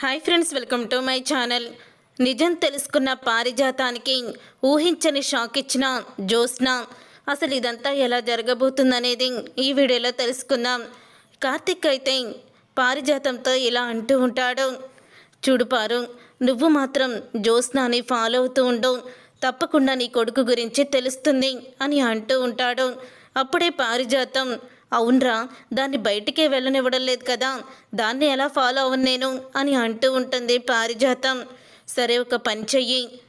Hi friends welcome to my channel. నిజం తెలుసుకున్న పారిజాతానికి ఊహించని షాక్ ఇచ్చిన జ్యోత్స్న. అసలు ఇదంతా ఎలా జరగబోతుందనేది ఈ వీడియోలో తెలుసుకుందాం. కార్తిక్ అయితే పారిజాతంతో ఇలా అంటూ ఉంటాడు. చూడు పారు నువ్వు మాత్రం జ్యోత్స్నాని ఫాలో అవుతూ ఉండు. తప్పకుండా నీ కొడుకు గురించి తెలుస్తుంది అని అంటూ ఉంటాడు. అప్పుడే పారిజాతం అవునరా దాన్ని బయటికే వెళ్ళనివ్వడం లేదు కదా దాన్ని ఎలా ఫాలో అవ్వను నేను అని అంటూ ఉంటుంది పారిజాతం. సరే ఒక పని చెయ్యి.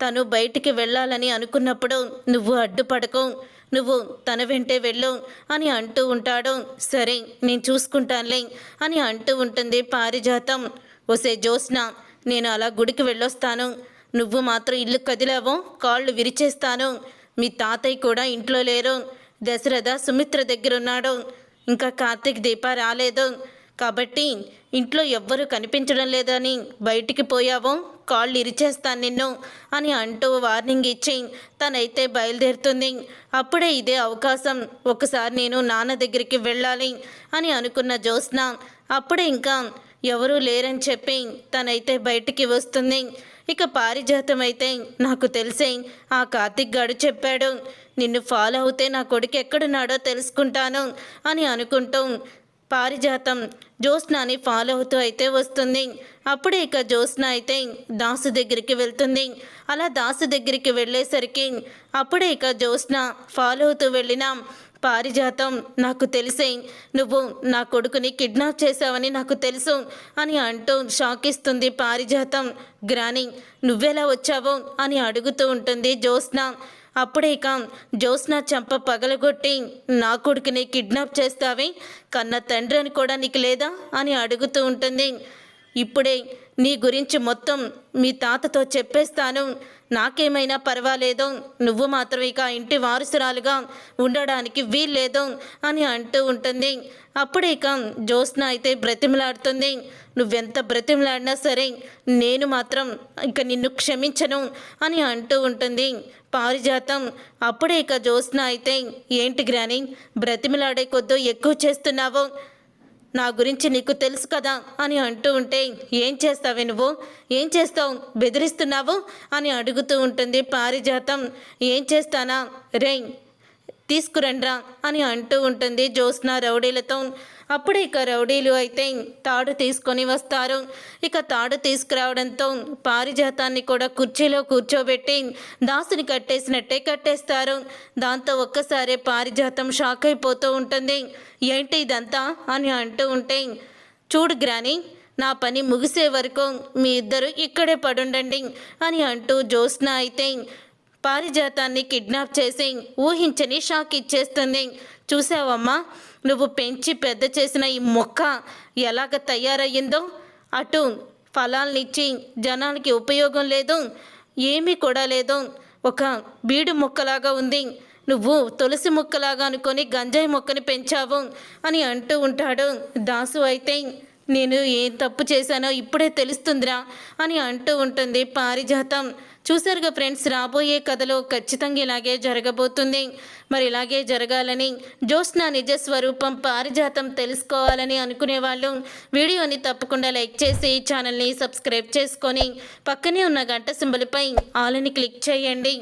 తను బయటికి వెళ్ళాలని అనుకున్నప్పుడు నువ్వు అడ్డుపడకు నువ్వు తన వెంటే వెళ్ళు అని అంటూ ఉంటాడు. సరే నేను చూసుకుంటానులే అని అంటూ ఉంటుంది పారిజాతం. ఒసే జోస్న నేను అలా గుడికి వెళ్ళొస్తాను. నువ్వు మాత్రం ఇల్లు కదిలావో కాళ్ళు విరిచేస్తాను. మీ తాతయ్య కూడా ఇంట్లో లేరు. దశరథ సుమిత్ర దగ్గర ఉన్నాడు ఇంకా కార్తీక్ దీప రాలేదు. కాబట్టి ఇంట్లో ఎవ్వరూ కనిపించడం లేదని బయటికి పోయావో. కాళ్ళు ఇరిచేస్తాను నిన్ను అని అంటూ వార్నింగ్ ఇచ్చి తనైతే బయలుదేరుతుంది. అప్పుడే ఇదే అవకాశం. ఒకసారి నేను నాన్న దగ్గరికి వెళ్ళాలి అని అనుకున్న జ్యోత్స్న అప్పుడే ఇంకా ఎవరూ లేరని చెప్పి తనైతే బయటికి వస్తుంది. ఇక పారిజాతం అయితే నాకు తెలిసే ఆ కార్తిక్ గాడు చెప్పాడు నిన్ను ఫాలో అవుతే నా కొడుకు ఎక్కడున్నాడో తెలుసుకుంటాను అని అనుకుంటూ పారిజాతం జ్యోత్స్నాని ఫాలో అవుతూ అయితే వస్తుంది. అప్పుడే ఇక జ్యోత్స్న అయితే దాసు దగ్గరికి వెళ్తుంది. అలా దాసు దగ్గరికి వెళ్ళేసరికి అప్పుడే ఇక జ్యోత్స్న ఫాలో అవుతూ వెళ్ళిన పారిజాతం. నాకు తెలిసే నువ్వు నా కొడుకుని కిడ్నాప్ చేశావని నాకు తెలుసు అని అంటూ షాక్ ఇస్తుంది పారిజాతం. గ్రాని నువ్వెలా వచ్చావో అని అడుగుతూ ఉంటుంది జ్యోత్స్న. అప్పుడే ఇక జ్యోత్స్న చంప పగలగొట్టి నా కొడుకుని కిడ్నాప్ చేస్తావే? కన్న తండ్రి అని కూడా నీకు లేదా? అని అడుగుతూ ఉంటుంది. ఇప్పుడే నీ గురించి మొత్తం మీ తాతతో చెప్పేస్తాను. నాకేమైనా పర్వాలేదో. నువ్వు మాత్రం ఇక ఇంటి వారసురాలుగా ఉండడానికి వీల్లేదు అని అంటూ ఉంటుంది. అప్పుడే ఇక జ్యోత్స్న అయితే బ్రతిమలాడుతుంది. నువ్వెంత బ్రతిమలాడినా సరే నేను మాత్రం ఇక నిన్ను క్షమించను అని అంటూ ఉంటుంది. పారిజాతం. అప్పుడే ఇక జ్యోత్స్న అయితే ఏంటి గ్రాని? బ్రతిమలాడే కొద్దో ఎక్కువ చేస్తున్నావు. నా గురించి నీకు తెలుసు కదా అని అంటూ ఉంటే ఏం చేస్తావే నువ్వు? ఏం చేస్తావు? బెదిరిస్తున్నావు? అని అడుగుతూ ఉంటుంది పారిజాతం. ఏం చేస్తానా? రే తీసుకురండ్రా అని అంటూ ఉంటుంది జ్యోత్స్న రౌడీలతో. అప్పుడే ఇక రౌడీలు అయితే తాడు తీసుకొని వస్తారు. ఇక తాడు తీసుకురావడంతో పారిజాతాన్ని కూడా కుర్చీలో కూర్చోబెట్టి దాసుని కట్టేసినట్టే కట్టేస్తారు. దాంతో ఒక్కసారి పారిజాతం షాక్ అయిపోతూ ఉంటుంది. ఏంటి ఇదంతా అని అంటూ ఉంటే చూడు గ్రాని నా పని ముగిసే వరకు మీ ఇద్దరు ఇక్కడే పడుండండి అని అంటూ జ్యోత్స్న అయితే పారిజాతాన్ని కిడ్నాప్ చేసి ఊహించని షాక్ ఇచ్చేస్తుంది. చూసావమ్మా నువ్వు పెంచి పెద్ద చేసిన ఈ మొక్క ఎలాగ తయారయ్యిందో? అటు ఫలాల్నిచ్చి జనానికి ఉపయోగం లేదు ఏమీ కూడా లేదు. ఒక బీడు మొక్కలాగా ఉంది. నువ్వు తులసి మొక్కలాగా అనుకొని గంజాయి మొక్కని పెంచావు అని అంటూ ఉంటాడు. దాసు అయితే నేను ఏం తప్పు చేశానో ఇప్పుడే తెలుస్తుందిరా అని అంటూ ఉంటుంది పారిజాతం. చూసారుగా ఫ్రెండ్స్ రాబోయే కథలో ఖచ్చితంగా ఇలాగే జరగబోతుంది. మరి ఇలాగే జరగాలని జ్యోత్స్న నిజ స్వరూపం పారిజాతం తెలుసుకోవాలని అనుకునే వాళ్ళు వీడియోని తప్పకుండా లైక్ చేసి ఛానల్ని సబ్స్క్రైబ్ చేసుకొని పక్కనే ఉన్న గంట సింబల్పై ఆలని క్లిక్ చేయండి.